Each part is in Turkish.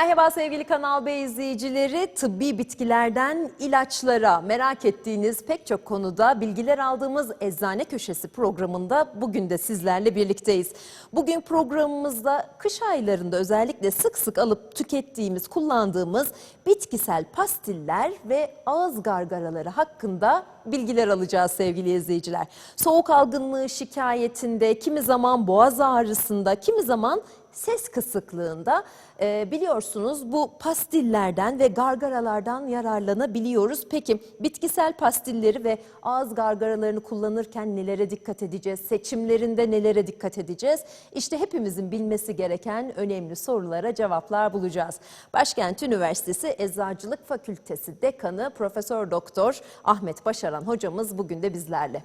Merhaba sevgili Kanal B izleyicileri. Tıbbi bitkilerden ilaçlara merak ettiğiniz pek çok konuda bilgiler aldığımız Eczane Köşesi programında bugün de sizlerle birlikteyiz. Bugün programımızda kış aylarında özellikle sık sık alıp tükettiğimiz, kullandığımız bitkisel pastiller ve ağız gargaraları hakkında bilgiler alacağız sevgili izleyiciler. Soğuk algınlığı şikayetinde, kimi zaman boğaz ağrısında, kimi zaman ses kısıklığında e, biliyorsunuz bu pastillerden ve gargaralardan yararlanabiliyoruz. Peki bitkisel pastilleri ve ağız gargaralarını kullanırken nelere dikkat edeceğiz? Seçimlerinde nelere dikkat edeceğiz? İşte hepimizin bilmesi gereken önemli sorulara cevaplar bulacağız. Başkent Üniversitesi Eczacılık Fakültesi Dekanı Profesör Doktor Ahmet Başaran hocamız bugün de bizlerle.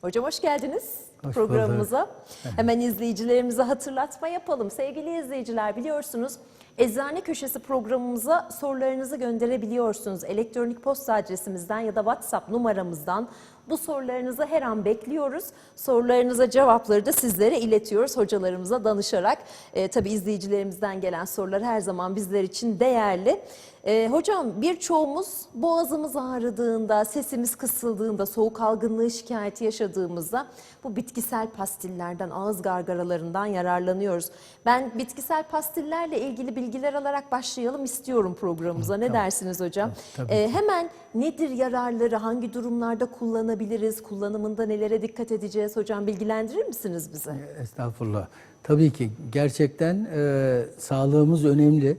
Hocam hoş geldiniz Hoş programımıza. Hemen izleyicilerimize hatırlatma yapalım. Sevgili izleyiciler biliyorsunuz Eczane Köşesi programımıza sorularınızı gönderebiliyorsunuz. Elektronik posta adresimizden ya da WhatsApp numaramızdan bu sorularınızı her an bekliyoruz. Sorularınıza cevapları da sizlere iletiyoruz hocalarımıza danışarak. E, tabii izleyicilerimizden gelen sorular her zaman bizler için değerli. E, hocam birçoğumuz boğazımız ağrıdığında, sesimiz kısıldığında, soğuk algınlığı şikayeti yaşadığımızda bu bitkisel pastillerden, ağız gargaralarından yararlanıyoruz. Ben bitkisel pastillerle ilgili bilgiler alarak başlayalım istiyorum programımıza. Ne dersiniz hocam? Tabii E, hemen nedir yararları, hangi durumlarda kullanabiliriz, kullanımında nelere dikkat edeceğiz hocam bilgilendirir misiniz bize? Estağfurullah. Tabii ki gerçekten e, sağlığımız önemli.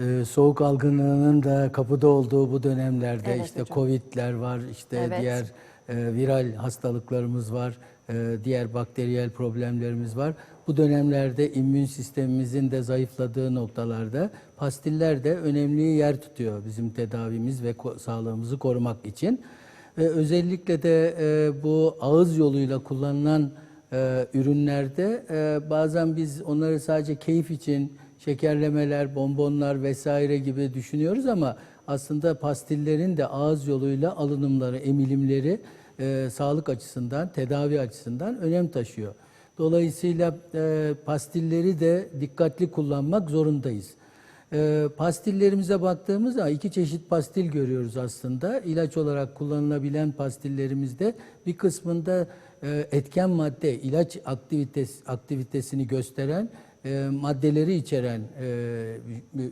E, soğuk algınlığının da kapıda olduğu bu dönemlerde Evet işte hocam. Covid'ler var, işte Evet. diğer e, viral hastalıklarımız var, e, diğer bakteriyel problemlerimiz var. Bu dönemlerde immün sistemimizin de zayıfladığı noktalarda pastiller de önemli yer tutuyor bizim tedavimiz ve ko- sağlığımızı korumak için. Ve özellikle de e, bu ağız yoluyla kullanılan e, ürünlerde e, bazen biz onları sadece keyif için şekerlemeler, bonbonlar vesaire gibi düşünüyoruz ama aslında pastillerin de ağız yoluyla alınımları, emilimleri e, sağlık açısından, tedavi açısından önem taşıyor. Dolayısıyla e, pastilleri de dikkatli kullanmak zorundayız. E, pastillerimize baktığımızda iki çeşit pastil görüyoruz aslında. İlaç olarak kullanılabilen pastillerimizde bir kısmında e, etken madde, ilaç aktivites, aktivitesini gösteren e, maddeleri içeren e,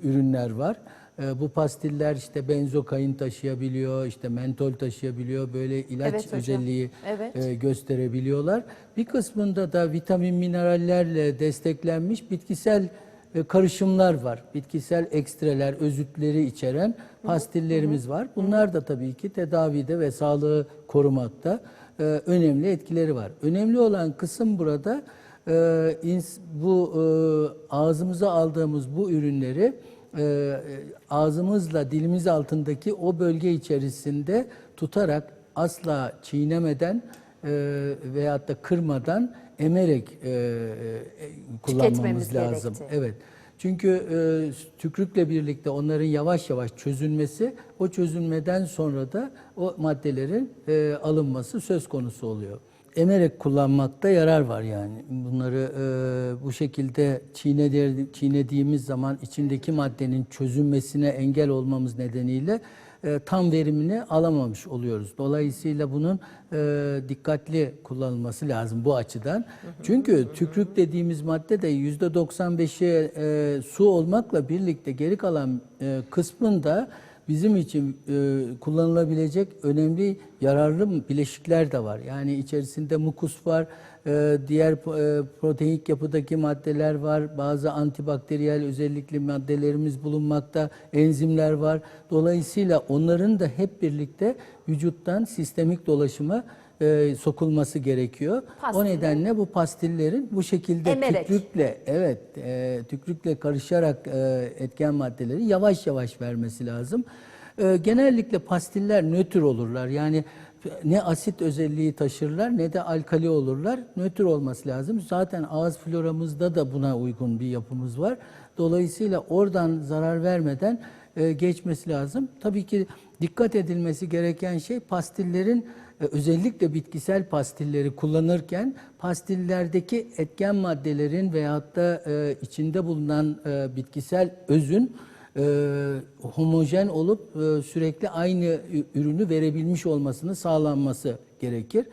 ürünler var. E, bu pastiller işte benzokain taşıyabiliyor, işte mentol taşıyabiliyor, böyle ilaç Evet hocam. özelliği Evet. e, gösterebiliyorlar. Bir kısmında da vitamin minerallerle desteklenmiş bitkisel karışımlar var. Bitkisel ekstreler, özütleri içeren pastillerimiz var. Bunlar da tabii ki tedavide ve sağlığı korumakta e, önemli etkileri var. Önemli olan kısım burada e, bu e, ağzımıza aldığımız bu ürünleri ağzımızla dilimiz altındaki o bölge içerisinde tutarak asla çiğnemeden veyahut da kırmadan emerek e, e, kullanmamız lazım. gerekti. Evet. Çünkü e, tükrükle birlikte onların yavaş yavaş çözülmesi, o çözülmeden sonra da o maddelerin e, alınması söz konusu oluyor. Emerek kullanmakta yarar var yani. Bunları e, bu şekilde çiğnedi- çiğnediğimiz zaman içindeki maddenin çözülmesine engel olmamız nedeniyle e, tam verimini alamamış oluyoruz. Dolayısıyla bunun e, dikkatli kullanılması lazım bu açıdan. Çünkü tükrük dediğimiz madde de %95'i e, su olmakla birlikte geri kalan e, kısmında bizim için e, kullanılabilecek önemli yararlı bileşikler de var. Yani içerisinde mukus var, e, diğer e, proteinik yapıdaki maddeler var, bazı antibakteriyel özellikli maddelerimiz bulunmakta, enzimler var. Dolayısıyla onların da hep birlikte vücuttan sistemik dolaşıma e, sokulması gerekiyor. Pastil. O nedenle bu pastillerin bu şekilde Emerek. tükrükle evet e, tükrükle karışarak e, etken maddeleri yavaş yavaş vermesi lazım. E, genellikle pastiller nötr olurlar. Yani ne asit özelliği taşırlar ne de alkali olurlar. Nötr olması lazım. Zaten ağız floramızda da buna uygun bir yapımız var. Dolayısıyla oradan zarar vermeden e, geçmesi lazım. Tabii ki dikkat edilmesi gereken şey pastillerin e, özellikle bitkisel pastilleri kullanırken pastillerdeki etken maddelerin veyahut da e, içinde bulunan e, bitkisel özün e, homojen olup e, sürekli aynı ürünü verebilmiş olmasının sağlanması gerekir.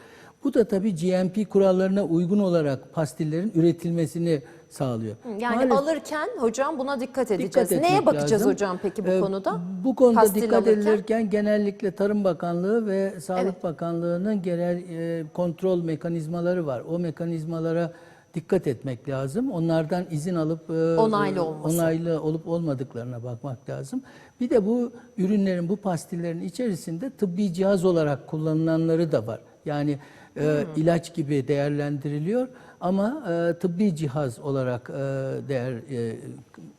Bu da tabii GMP kurallarına uygun olarak pastillerin üretilmesini sağlıyor. Yani Maalesef- alırken hocam buna dikkat edeceğiz. Dikkat Neye bakacağız lazım. hocam peki bu Ee, konuda? Bu konuda Pastil dikkat alırken? edilirken genellikle Tarım Bakanlığı ve Sağlık Evet. Bakanlığı'nın genel e, kontrol mekanizmaları var. O mekanizmalara dikkat etmek lazım. Onlardan izin alıp e, Onaylı olması. onaylı olup olmadıklarına bakmak lazım. Bir de bu ürünlerin, bu pastillerin içerisinde tıbbi cihaz olarak kullanılanları da var. Yani e, Hmm. ilaç gibi değerlendiriliyor ama e, tıbbi cihaz olarak e, değer e,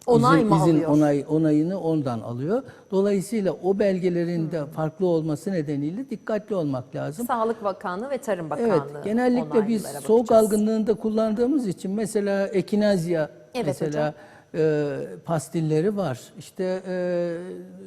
Onay izin, mı izin alıyor? onay onayını ondan alıyor. Dolayısıyla o belgelerin de farklı olması nedeniyle dikkatli olmak lazım. Sağlık Bakanlığı ve Tarım Bakanlığı Evet, genellikle biz onaylılara soğuk bakacağız. algınlığında kullandığımız için mesela ekinazya Evet mesela e, pastilleri var. İşte e,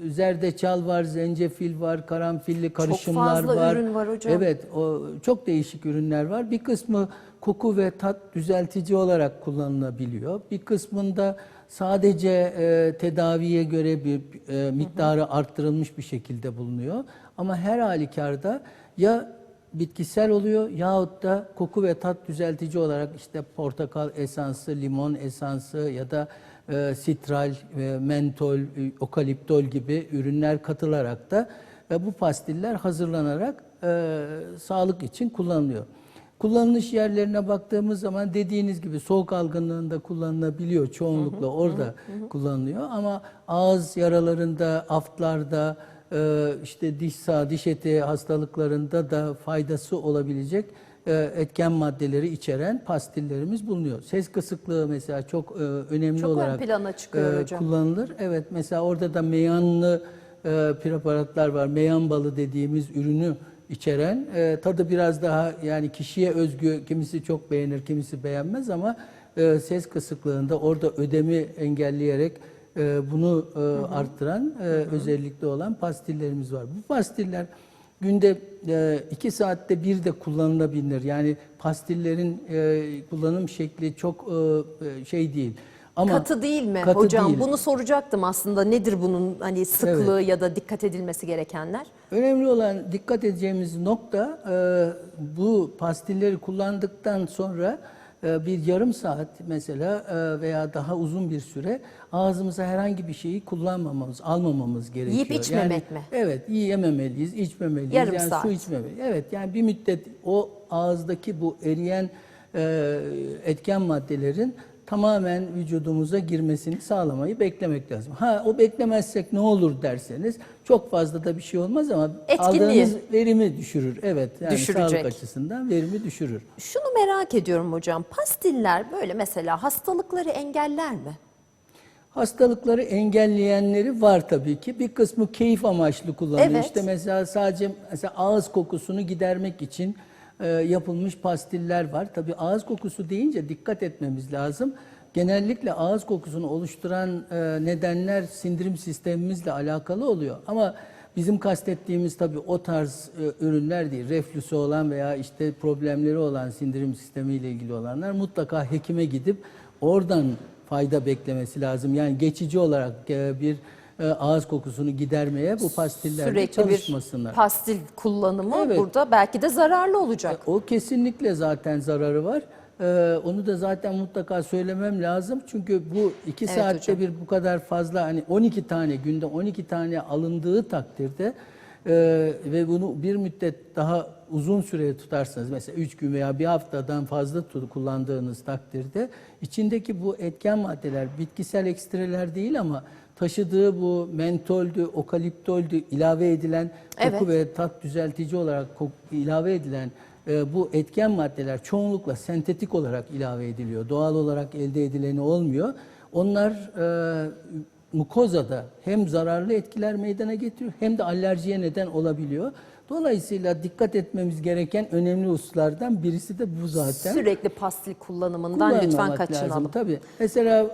zerdeçal var, zencefil var, karanfilli karışımlar fazla var. ürün var hocam. Evet, o çok değişik ürünler var. Bir kısmı koku ve tat düzeltici olarak kullanılabiliyor. Bir kısmında sadece e, tedaviye göre bir e, miktarı arttırılmış bir şekilde bulunuyor. Ama her halükarda ya bitkisel oluyor yahut da koku ve tat düzeltici olarak işte portakal esansı, limon esansı ya da e, sitral, e, mentol, e, okaliptol gibi ürünler katılarak da e, bu pastiller hazırlanarak e, sağlık için kullanılıyor. Kullanılış yerlerine baktığımız zaman dediğiniz gibi soğuk algınlığında kullanılabiliyor. Çoğunlukla orada kullanılıyor ama ağız yaralarında, aftlarda, e, işte diş sağ, diş eti hastalıklarında da faydası olabilecek e, etken maddeleri içeren pastillerimiz bulunuyor. Ses kısıklığı mesela çok e, önemli Çok ön olarak plana çıkıyor hocam. kullanılır. Evet mesela orada da meyanlı preparatlar var. Meyan balı dediğimiz ürünü içeren e, tadı biraz daha yani kişiye özgü kimisi çok beğenir kimisi beğenmez ama e, ses kısıklığında orada ödemi engelleyerek e, bunu e, arttıran e, özellikle olan pastillerimiz var. Bu pastiller günde e, iki saatte bir de kullanılabilir. Yani pastillerin e, kullanım şekli çok e, e, şey değil. Ama katı değil mi katı hocam? değil. Bunu soracaktım aslında. Nedir bunun hani sıklığı ya da dikkat edilmesi gerekenler? Önemli olan dikkat edeceğimiz nokta e, bu pastilleri kullandıktan sonra e, bir yarım saat mesela e, veya daha uzun bir süre ağzımıza herhangi bir şeyi kullanmamamız, almamamız gerekiyor. Yiyip içmemek mi? Evet, yiyememeliyiz, içmemeliyiz. Yarım yani saat. su içmemeliyiz. Evet, yani bir müddet o ağızdaki bu eriyen e, etken maddelerin tamamen vücudumuza girmesini sağlamayı beklemek lazım. Ha o beklemezsek ne olur derseniz çok fazla da bir şey olmaz ama Etkinliği. aldığınız verimi düşürür. Evet yani Düşürecek. sağlık açısından verimi düşürür. Şunu merak ediyorum hocam. Pastiller böyle mesela hastalıkları engeller mi? Hastalıkları engelleyenleri var tabii ki. Bir kısmı keyif amaçlı kullanılıyor. Evet. İşte mesela sadece mesela ağız kokusunu gidermek için e, yapılmış pastiller var. Tabii ağız kokusu deyince dikkat etmemiz lazım. Genellikle ağız kokusunu oluşturan e, nedenler sindirim sistemimizle alakalı oluyor. Ama bizim kastettiğimiz tabii o tarz e, ürünler değil. Reflüsü olan veya işte problemleri olan sindirim sistemiyle ilgili olanlar mutlaka hekime gidip oradan fayda beklemesi lazım. Yani geçici olarak bir ağız kokusunu gidermeye bu pastillerde Sürekli çalışmasınlar. bir pastil kullanımı Evet. burada belki de zararlı olacak. O kesinlikle zaten zararı var. Ee, onu da zaten mutlaka söylemem lazım. Çünkü bu iki Evet saatte hocam. bir bu kadar fazla hani 12 tane günde 12 tane alındığı takdirde e, ve bunu bir müddet daha uzun süre tutarsanız mesela 3 gün veya bir haftadan fazla kullandığınız takdirde içindeki bu etken maddeler bitkisel ekstreler değil ama taşıdığı bu mentoldü, okaliptoldü ilave edilen koku Evet. ve tat düzeltici olarak ilave edilen e, bu etken maddeler çoğunlukla sentetik olarak ilave ediliyor. Doğal olarak elde edileni olmuyor. Onlar e, mukozada hem zararlı etkiler meydana getiriyor hem de alerjiye neden olabiliyor. Dolayısıyla dikkat etmemiz gereken önemli hususlardan birisi de bu zaten. Sürekli pastil kullanımından lütfen kaçınalım. Lazım, tabii. Mesela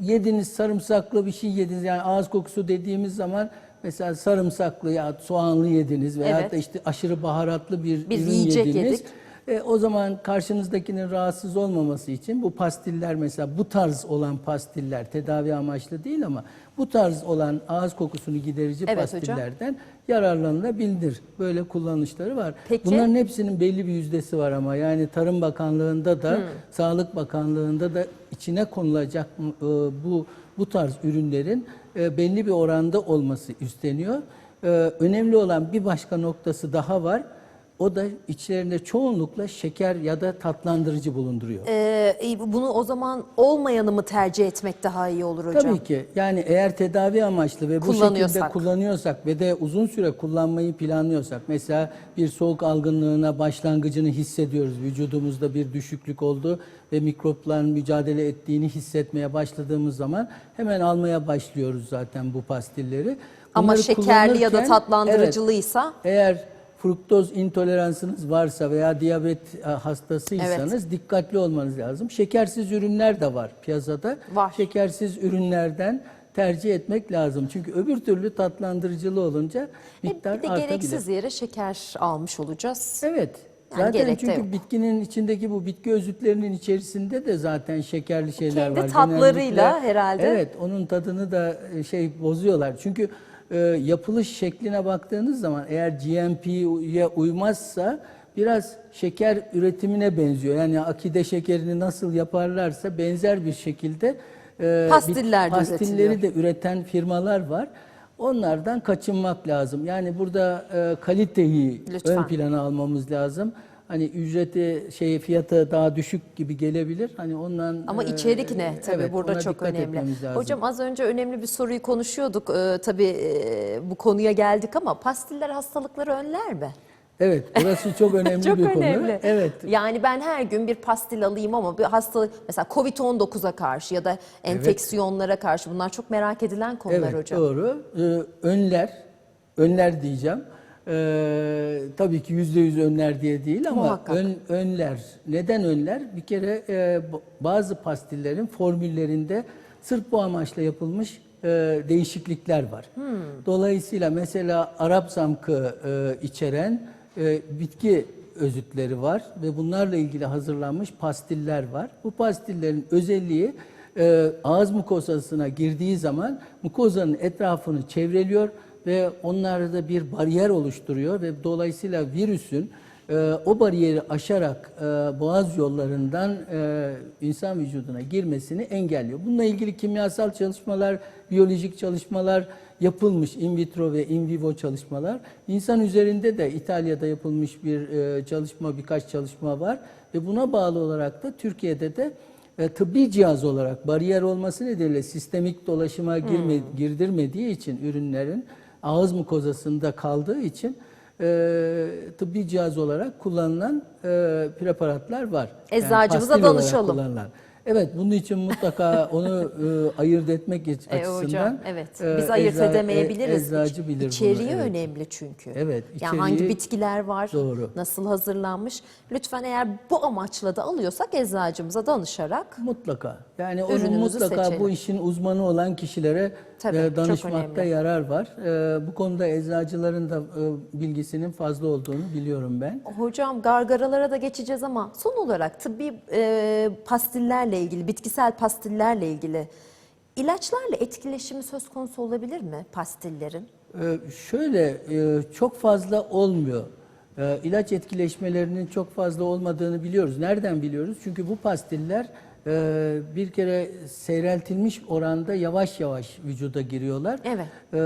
yediniz sarımsaklı bir şey yediniz yani ağız kokusu dediğimiz zaman mesela sarımsaklı ya soğanlı yediniz veya Evet. da işte aşırı baharatlı bir, Bir ürün yiyecek yediniz. yedik. E, o zaman karşınızdakinin rahatsız olmaması için bu pastiller mesela bu tarz olan pastiller tedavi amaçlı değil ama bu tarz olan ağız kokusunu giderici Evet hocam. pastillerden yararlanılabilir. Böyle kullanışları var. Peki. Bunların hepsinin belli bir yüzdesi var ama yani Tarım Bakanlığı'nda da Sağlık Bakanlığı'nda da içine konulacak e, bu bu tarz ürünlerin e, belli bir oranda olması isteniyor. E, Önemli olan bir başka noktası daha var. O da içlerinde çoğunlukla şeker ya da tatlandırıcı bulunduruyor. Ee, bunu o zaman olmayanı mı tercih etmek daha iyi olur hocam? Tabii ki. Yani eğer tedavi amaçlı ve bu şekilde Kullanıyorsak. ve de uzun süre kullanmayı planlıyorsak mesela bir soğuk algınlığına başlangıcını hissediyoruz. Vücudumuzda bir düşüklük oldu ve mikropların mücadele ettiğini hissetmeye başladığımız zaman hemen almaya başlıyoruz zaten bu pastilleri. Ama Bunları şekerli ya da tatlandırıcılıysa eğer fruktoz intoleransınız varsa veya diyabet e, hastasıysanız dikkatli olmanız lazım. Şekersiz ürünler de var piyasada. Var. Şekersiz ürünlerden tercih etmek lazım. Çünkü öbür türlü tatlandırıcılı olunca E, miktar bir de artabilir. gereksiz yere şeker almış olacağız. Evet. Yani Zaten çünkü yok. bitkinin içindeki bu bitki özütlerinin içerisinde de zaten şekerli şeyler Kendi var. tatlarıyla Genellikle- herhalde. Evet, onun tadını da e, şey bozuyorlar. Çünkü e, yapılış şekline baktığınız zaman eğer GMP'ye uymazsa biraz şeker üretimine benziyor. Yani akide şekerini nasıl yaparlarsa benzer bir şekilde e, Pastiller de bit- pastilleri üretiliyor. de üreten firmalar var. Onlardan kaçınmak lazım. Yani burada e, kaliteyi Lütfen. ön plana almamız lazım. Hani ücreti şey fiyatı daha düşük gibi gelebilir. Hani ondan Ama e, içerik ne? Tabii evet, burada çok önemli. Hocam az önce önemli bir soruyu konuşuyorduk. Ee, tabii e, bu konuya geldik ama pastiller hastalıkları önler mi? Evet, burası çok önemli Çok bir konu. önemli. Evet. Yani ben her gün bir pastil alayım ama bir hastalık mesela Covid-19'a karşı ya da enfeksiyonlara karşı bunlar çok merak edilen konular Evet, hocam. doğru. Ee, önler, önler diyeceğim. Ee, tabii ki yüzde yüz önler diye değil ama Muhakkak. ön, önler. Neden önler? Bir kere e, bazı pastillerin formüllerinde sırf bu amaçla yapılmış e, değişiklikler var. Hmm. Dolayısıyla mesela Arap zamkı e, içeren e, bitki özütleri var ve bunlarla ilgili hazırlanmış pastiller var. Bu pastillerin özelliği e, ağız mukozasına girdiği zaman mukozanın etrafını çevreliyor ve onlarda bir bariyer oluşturuyor ve dolayısıyla virüsün e, o bariyeri aşarak e, boğaz yollarından e, insan vücuduna girmesini engelliyor. Bununla ilgili kimyasal çalışmalar, biyolojik çalışmalar yapılmış in vitro ve in vivo çalışmalar. İnsan üzerinde de İtalya'da yapılmış bir e, çalışma, birkaç çalışma var ve buna bağlı olarak da Türkiye'de de e, tıbbi cihaz olarak bariyer olması nedeniyle sistemik dolaşıma girme, girdirmediği için ürünlerin ağız mukozasında kaldığı için e, tıbbi cihaz olarak kullanılan e, preparatlar var. Eczacımıza olarak danışalım. Evet bunun için mutlaka onu e, ayırt etmek E, açısından. hocam evet. e, Biz ayırt ecza- edemeyebiliriz. e, Eczacı bilir bunu. İçeriği evet. önemli çünkü. Evet, Yani hangi içeriği- bitkiler var, Doğru. nasıl hazırlanmış. Lütfen eğer bu amaçla da alıyorsak eczacımıza danışarak Mutlaka. Yani onu mutlaka seçelim. bu işin uzmanı olan kişilere Tabii, e, danışmakta yarar var. E, bu konuda eczacıların da e, bilgisinin fazla olduğunu biliyorum ben. Hocam gargaralara da geçeceğiz ama son olarak tıbbi e, pastillerle ilgili, bitkisel pastillerle ilgili ilaçlarla etkileşimi söz konusu olabilir mi pastillerin? Ee, Şöyle e, çok fazla olmuyor. Ee, İlaç etkileşmelerinin çok fazla olmadığını biliyoruz. Nereden biliyoruz? Çünkü bu pastiller e, bir kere seyreltilmiş oranda yavaş yavaş vücuda giriyorlar. Evet. Ee,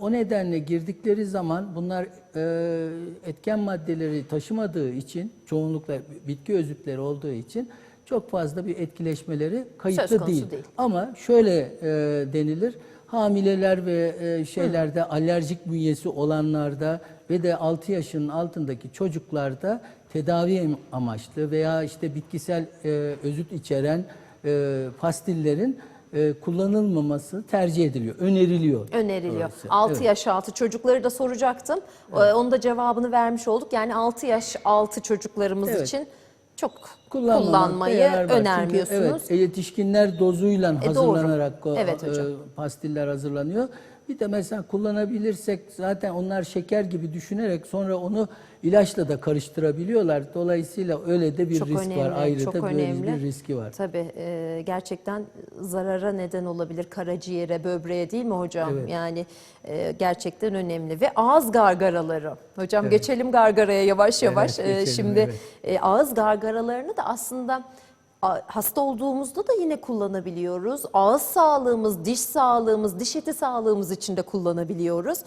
O nedenle girdikleri zaman bunlar e, etken maddeleri taşımadığı için çoğunlukla bitki özütleri olduğu için çok fazla bir etkileşmeleri kayıtlı değil. değil. Ama şöyle e, denilir, hamileler ve e, şeylerde alerjik bünyesi olanlarda ve de 6 yaşının altındaki çocuklarda tedavi amaçlı veya işte bitkisel e, özüt içeren e, pastillerin e, kullanılmaması tercih ediliyor, öneriliyor. Öneriliyor. Doğrusu. 6 Evet. yaş altı çocukları da soracaktım. Ee, Onun da cevabını vermiş olduk. Yani 6 yaş altı çocuklarımız Evet. için çok kullanmayı var. Çünkü önermiyorsunuz. evet, yetişkinler dozuyla E, hazırlanarak o, Evet hocam. e, pastiller hazırlanıyor Bir de mesela kullanabilirsek zaten onlar şeker gibi düşünerek sonra onu ilaçla da karıştırabiliyorlar. Dolayısıyla öyle de bir çok risk önemli, var. Ayrıca çok böyle önemli. bir riski var. Tabii e, gerçekten zarara neden olabilir karaciğere, böbreğe değil mi hocam? Evet. Yani e, gerçekten önemli ve ağız gargaraları. Hocam geçelim gargaraya yavaş yavaş. Evet, E, geçelim, Şimdi evet. e, ağız gargaralarını da aslında hasta olduğumuzda da yine kullanabiliyoruz. Ağız sağlığımız, diş sağlığımız, diş eti sağlığımız için de kullanabiliyoruz.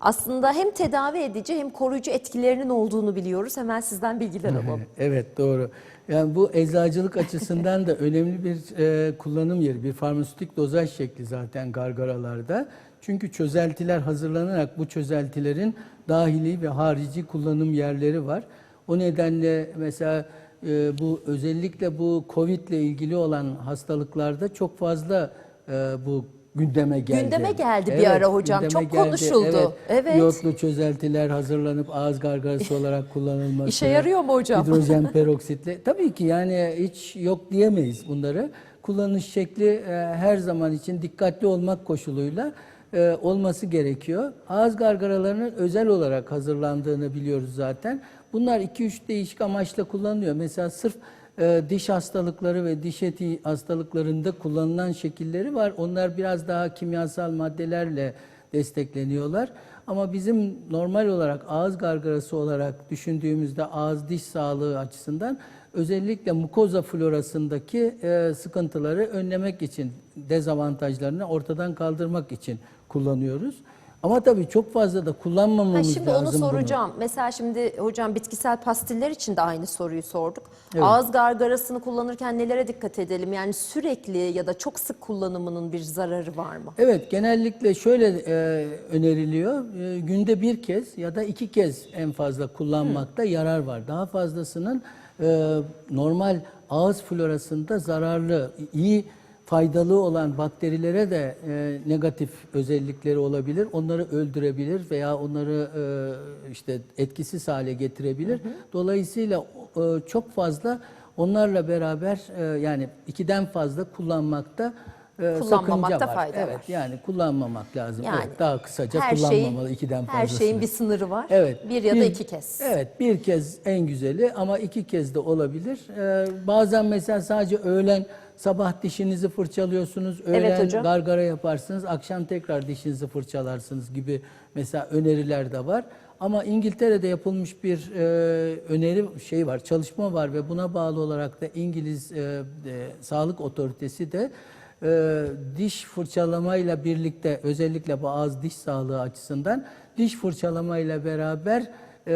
Aslında hem tedavi edici hem koruyucu etkilerinin olduğunu biliyoruz. Hemen sizden bilgiler alalım. Evet doğru. Yani bu eczacılık açısından da önemli bir e, kullanım yeri, bir farmasötik dozaj şekli zaten gargaralarda. Çünkü çözeltiler hazırlanarak bu çözeltilerin dahili ve harici kullanım yerleri var. O nedenle mesela e, bu özellikle bu Covid ile ilgili olan hastalıklarda çok fazla e, bu gündeme geldi. Gündeme geldi bir ara hocam. Çok konuşuldu. Evet. İyotlu çözeltiler hazırlanıp ağız gargarası olarak kullanılması. İşe yarıyor mu hocam? Hidrojen peroksitle. Tabii ki yani hiç yok diyemeyiz bunları. Kullanış şekli e, her zaman için dikkatli olmak koşuluyla e, olması gerekiyor. Ağız gargaralarının özel olarak hazırlandığını biliyoruz zaten. Bunlar 2-3 değişik amaçla kullanılıyor. Mesela sırf e, diş hastalıkları ve diş eti hastalıklarında kullanılan şekilleri var. Onlar biraz daha kimyasal maddelerle destekleniyorlar. Ama bizim normal olarak ağız gargarası olarak düşündüğümüzde ağız diş sağlığı açısından özellikle mukoza florasındaki e, sıkıntıları önlemek için, dezavantajlarını ortadan kaldırmak için kullanıyoruz. Ama tabii çok fazla da kullanmamamız şimdi lazım onu bunu. soracağım. Mesela şimdi hocam bitkisel pastiller için de aynı soruyu sorduk. Ağız gargarasını kullanırken nelere dikkat edelim? Yani sürekli ya da çok sık kullanımının bir zararı var mı? Evet, genellikle şöyle e, öneriliyor. E, günde bir kez ya da iki kez en fazla kullanmakta yarar var. Daha fazlasının e, normal ağız florasında zararlı, iyi faydalı olan bakterilere de e, negatif özellikleri olabilir. Onları öldürebilir veya onları e, işte etkisiz hale getirebilir. Dolayısıyla e, çok fazla onlarla beraber e, yani ikiden fazla kullanmakta e, Kullanmamakta sakınca var. fayda evet, var. Yani kullanmamak lazım. Yani evet, daha kısaca her kullanmamalı şeyin, ikiden Her fazlasını. şeyin bir sınırı var. Evet. Bir ya da iki kez. Evet, bir kez en güzeli ama iki kez de olabilir. Ee, bazen mesela sadece öğlen sabah dişinizi fırçalıyorsunuz, öğlen Evet hocam. gargara yaparsınız, akşam tekrar dişinizi fırçalarsınız gibi mesela öneriler de var. Ama İngiltere'de yapılmış bir e, öneri şey var, çalışma var ve buna bağlı olarak da İngiliz e, e, Sağlık Otoritesi de e, diş fırçalamayla birlikte özellikle bu ağız diş sağlığı açısından diş fırçalamayla beraber e,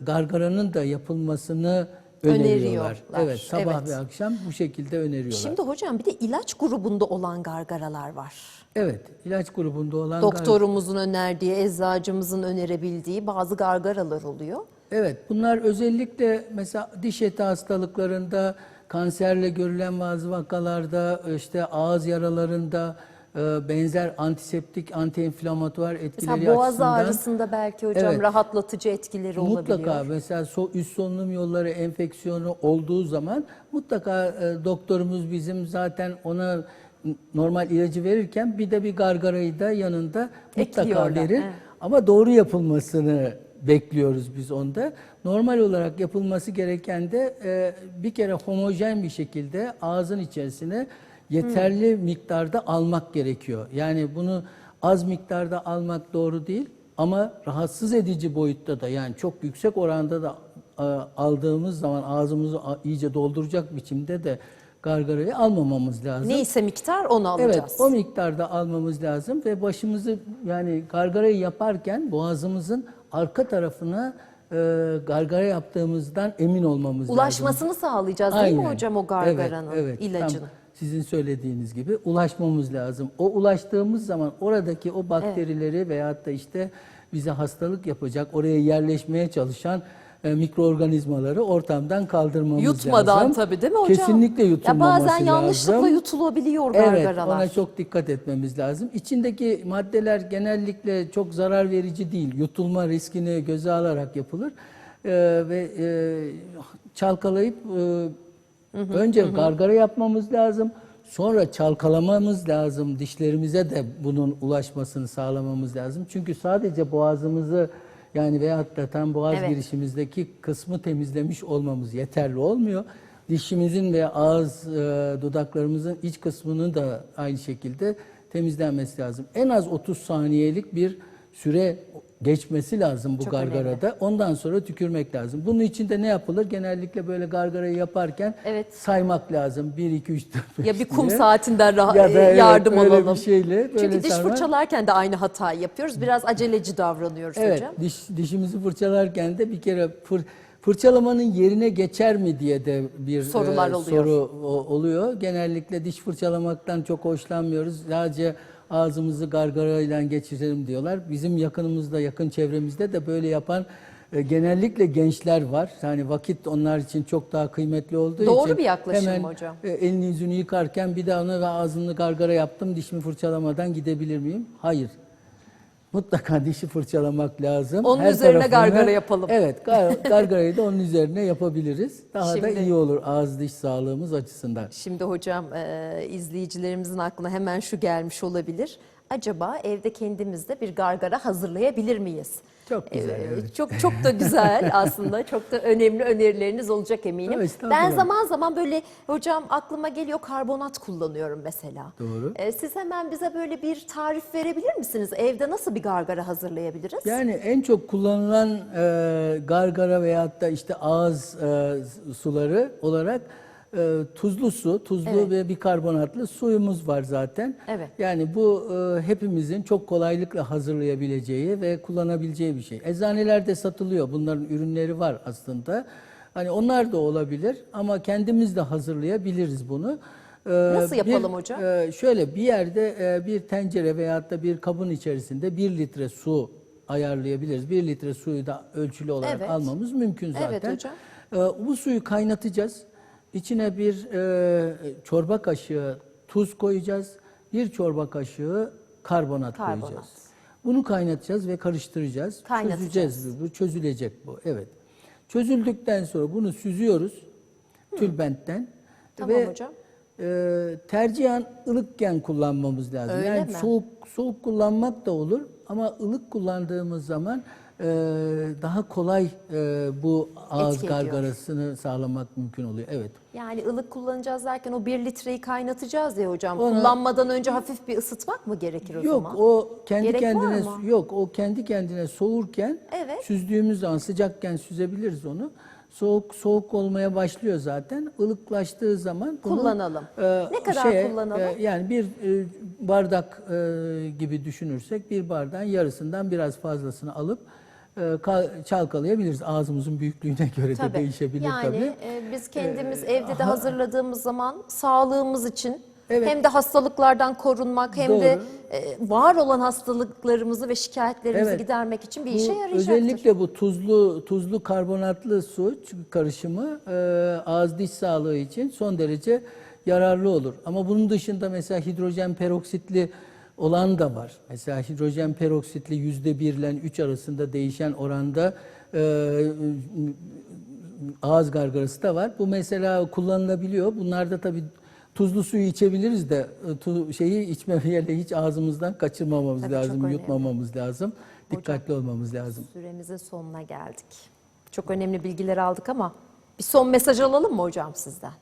gargaranın da yapılmasını öneriyorlar. Öneriyorlar, Evet, sabah evet. ve akşam bu şekilde öneriyorlar. Şimdi hocam bir de ilaç grubunda olan gargaralar var. evet, ilaç grubunda olan Doktorumuzun önerdiği, eczacımızın önerebildiği bazı gargaralar oluyor. Evet, bunlar özellikle mesela diş eti hastalıklarında, kanserle görülen bazı vakalarda, işte ağız yaralarında benzer antiseptik, antiinflamatuar etkileri Mesela boğaz açısından ağrısında belki hocam Evet. rahatlatıcı etkileri olabiliyor. Mutlaka mesela so, üst solunum yolları enfeksiyonu olduğu zaman mutlaka e, doktorumuz bizim zaten ona normal ilacı verirken bir de bir gargarayı da yanında mutlaka Ekliyorlar, verir. evet. Ama doğru yapılmasını bekliyoruz biz onda. Normal olarak yapılması gereken de e, bir kere homojen bir şekilde ağzın içerisine yeterli miktarda almak gerekiyor. Yani bunu az miktarda almak doğru değil ama rahatsız edici boyutta da yani çok yüksek oranda da e, aldığımız zaman ağzımızı iyice dolduracak biçimde de gargarayı almamamız lazım. Neyse miktar onu Evet, alacağız. o miktarda almamız lazım ve başımızı yani gargarayı yaparken boğazımızın arka tarafına e, gargara yaptığımızdan emin olmamız lazım. Ulaşmasını sağlayacağız değil mi hocam o gargaranın, evet, evet. ilacın? Tam sizin söylediğiniz gibi ulaşmamız lazım. O ulaştığımız zaman oradaki o bakterileri veyahut da işte bize hastalık yapacak, oraya yerleşmeye çalışan e, mikroorganizmaları ortamdan kaldırmamız Yutmadan lazım. tabii değil mi hocam? Kesinlikle Ya yutulmaması bazen yanlışlıkla lazım. yutulabiliyor Evet, gargaralar. ona çok dikkat etmemiz lazım. İçindeki maddeler genellikle çok zarar verici değil. Yutulma riskini göze alarak yapılır. Ee, ve e, çalkalayıp e, önce gargara yapmamız lazım. Sonra çalkalamamız lazım. Dişlerimize de bunun ulaşmasını sağlamamız lazım. Çünkü sadece boğazımızı yani veyahut da tam boğaz Evet. girişimizdeki kısmı temizlemiş olmamız yeterli olmuyor. Dişimizin ve ağız, e, dudaklarımızın iç kısmının da aynı şekilde temizlenmesi lazım. En az 30 saniyelik bir süre geçmesi lazım bu Çok gargarada. Ondan sonra tükürmek lazım. Bunun için de ne yapılır? Genellikle böyle gargarayı yaparken Evet. saymak lazım. 1, 2, 3, 4, 5 Ya bir kum diye. saatinden rah- Ya da evet, yardım alalım. bir şeyle böyle Çünkü diş sarmak. fırçalarken de aynı hatayı yapıyoruz. Biraz aceleci davranıyoruz Evet, hocam. diş, dişimizi fırçalarken de bir kere fır, fırçalamanın yerine geçer mi diye de bir Sorular e, oluyor. soru o- oluyor. Genellikle diş fırçalamaktan çok hoşlanmıyoruz. Sadece ağzımızı gargarayla geçirelim diyorlar. Bizim yakınımızda, yakın çevremizde de böyle yapan e, genellikle gençler var. Yani vakit onlar için çok daha kıymetli olduğu Doğru için bir yaklaşım hemen hocam. e, elini yüzünü yıkarken bir de ona ağzını gargara yaptım, dişimi fırçalamadan gidebilir miyim? Hayır. Mutlaka dişi fırçalamak lazım. Onun Her üzerine tarafını- gargara yapalım. Evet, gar- gargarayı da onun üzerine yapabiliriz. Daha da Şimdi- iyi olur ağız diş sağlığımız açısından. Şimdi hocam e, izleyicilerimizin aklına hemen şu gelmiş olabilir. Acaba evde kendimizde bir gargara hazırlayabilir miyiz? Çok güzel, E, evet. Çok çok da güzel aslında. Çok da önemli önerileriniz olacak eminim. Evet, ben zaman zaman böyle hocam aklıma geliyor karbonat kullanıyorum mesela. Doğru. E, siz hemen bize böyle bir tarif verebilir misiniz? Evde nasıl bir gargara hazırlayabiliriz? Yani en çok kullanılan e, gargara veyahut da işte ağız e, suları olarak e, tuzlu su, tuzlu Evet. ve bikarbonatlı suyumuz var zaten. Evet. Yani bu e, hepimizin çok kolaylıkla hazırlayabileceği ve kullanabileceği bir şey. Eczanelerde satılıyor. Bunların ürünleri var aslında. Hani onlar da olabilir ama kendimiz de hazırlayabiliriz bunu. E, Nasıl yapalım bir, hocam? e, şöyle bir yerde e, bir tencere veyahut da bir kabın içerisinde bir litre su ayarlayabiliriz. Bir litre suyu da ölçülü olarak Evet. almamız mümkün zaten. Evet hocam. E, bu suyu kaynatacağız. İçine bir e, çorba kaşığı tuz koyacağız. Bir çorba kaşığı karbonat, Karbonat. koyacağız. Bunu kaynatacağız ve karıştıracağız. Çözeceğiz. Bu çözülecek bu. Evet. Çözüldükten sonra bunu süzüyoruz tülbentten. Tamam ve hocam. e, tercihen ılıkken kullanmamız lazım. Öyle yani mi? soğuk soğuk kullanmak da olur ama ılık kullandığımız zaman e, daha kolay e, bu ağız Etki ediyor. gargarasını sağlamak mümkün oluyor. Evet. Yani ılık kullanacağız derken o bir litreyi kaynatacağız ya hocam. Onu- Kullanmadan önce hafif bir ısıtmak mı gerekir o Yok zaman? o kendi Gerek var kendine mı? yok o kendi kendine soğurken Evet. süzdüğümüz zaman sıcakken süzebiliriz onu. Soğuk soğuk olmaya başlıyor zaten. Ilıklaştığı zaman bunu, Kullanalım. e, Ne kadar kullanalım? e, yani bir e, bardak e, gibi düşünürsek bir bardağın yarısından biraz fazlasını alıp e, çalkalayabiliriz. Ağzımızın büyüklüğüne göre de Tabii. değişebilir yani tabii. e, biz kendimiz Ee, evde de ha- hazırladığımız zaman sağlığımız için Evet. hem de hastalıklardan korunmak hem de Doğru. e, var olan hastalıklarımızı ve şikayetlerimizi Evet. gidermek için bir Bu işe yarayacaktır. Özellikle bu tuzlu tuzlu karbonatlı su karışımı e, ağız diş sağlığı için son derece yararlı olur. Ama bunun dışında mesela hidrojen peroksitli olan da var. Mesela hidrojen peroksitli yüzde bir ile 3 arasında değişen oranda e, ağız gargarası da var. Bu mesela kullanılabiliyor. Bunlarda tabii tuzlu suyu içebiliriz de e, tu- şeyi içmemeyle hiç ağzımızdan kaçırmamamız Tabii lazım, önemli. yutmamamız lazım. Dikkatli olmamız lazım. Süremizin sonuna geldik. Çok önemli bilgiler aldık ama bir son mesaj alalım mı hocam sizden?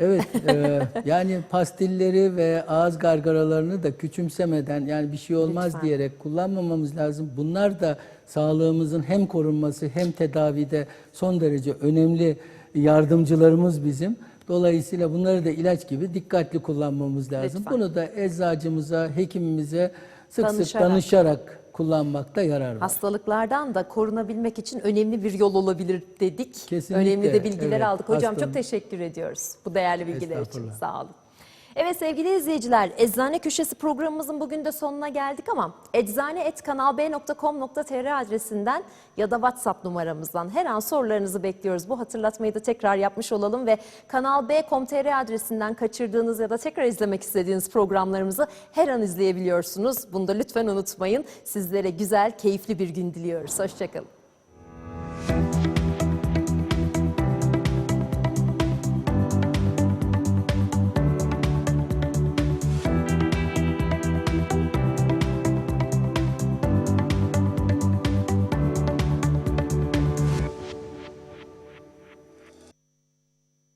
Evet, e, yani pastilleri ve ağız gargaralarını da küçümsemeden yani bir şey olmaz Lütfen. diyerek kullanmamamız lazım. Bunlar da sağlığımızın hem korunması hem tedavide son derece önemli yardımcılarımız bizim. Dolayısıyla bunları da ilaç gibi dikkatli kullanmamız lazım. Lütfen. Bunu da eczacımıza, hekimimize sık sık Danışarak. Kullanmakta yarar var. Hastalıklardan da korunabilmek için önemli bir yol olabilir dedik. Kesinlikle, Önemli de bilgiler evet. aldık. Hocam Hastalık- çok teşekkür ediyoruz bu değerli bilgiler için. Sağ olun. Evet sevgili izleyiciler, Eczane Köşesi programımızın bugün de sonuna geldik ama eczane.kanalb.com.tr adresinden ya da WhatsApp numaramızdan her an sorularınızı bekliyoruz. Bu hatırlatmayı da tekrar yapmış olalım ve kanalb.com.tr adresinden kaçırdığınız ya da tekrar izlemek istediğiniz programlarımızı her an izleyebiliyorsunuz. Bunu da lütfen unutmayın. Sizlere güzel, keyifli bir gün diliyoruz. Hoşçakalın.